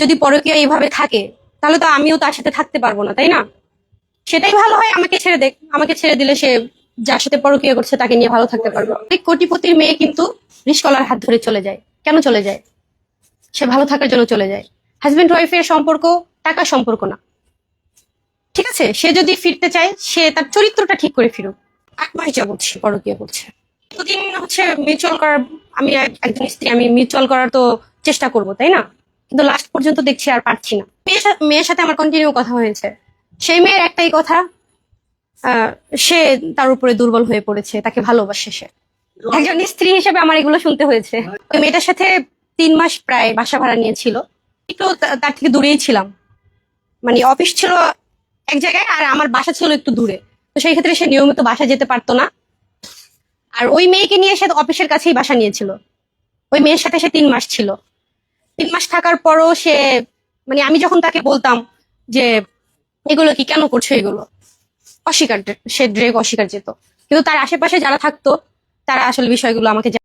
যদি পরকীয় এইভাবে থাকে, তাহলে তো আমিও তার সাথে থাকতে পারব না, তাই না? সেটাই ভালো হয়, আমাকে ছেড়ে দেখ আমাকে ছেড়ে দিলে সে যার সাথে পরকীয় করছে তাকে নিয়ে ভালো থাকতে পারব। এই কোটিপতির মেয়ে কিন্তু রিস্কলার হাত ধরে চলে যায়। কেন চলে যায়? সে ভালো থাকার জন্য চলে যায়। হাজবেন্ড ওয়াইফের সম্পর্ক টাকা সম্পর্ক না। ঠিক আছে? সে যদি ফিরতে চায়, সে তার চরিত্রটা ঠিক করে ফিরুক। আট মাস যাবৎ সে পরকীয়া করছে। এতদিন হচ্ছে মিউচুয়াল করার, আমি এক- একজন স্ত্রী, আমি মিউচুয়াল করার তো চেষ্টা করব, তাই না? কিন্তু লাস্ট পর্যন্ত দেখছি আর পারছি না। মেয়ের সাথে আমার কন্টিনিউ কথা হয়েছে। সেই মেয়ের একটাই কথা সে তার উপরে দুর্বল হয়ে পড়েছে, তাকে ভালোবাসে সে। একজন স্ত্রী হিসেবে আমার এগুলো শুনতে হয়েছে। ওই মেয়েটার সাথে তিন মাস প্রায় বাসা ভাড়া নিয়েছিল। একটু তার থেকে দূরেই ছিলাম। মানে অফিস ছিল এক জায়গায় আর আমার বাসা ছিল একটু দূরে। তো সেই ক্ষেত্রে সে নিয়মিত বাসা যেতে পারতো না। আর ওই মেয়েকে নিয়ে সে অফিসের কাছেই বাসা নিয়েছিল। ওই মেয়ের সাথে সে তিন মাস ছিল। তিন মাস থাকার পরও সে মানে আমি যখন তাকে বলতাম যে, এগুলো কি, কেন করছ এগুলো? অস্বীকার, সে ড্রেক অস্বীকার যেত। কিন্তু তার আশেপাশে যারা থাকতো, তারা আসলে বিষয়গুলো আমাকে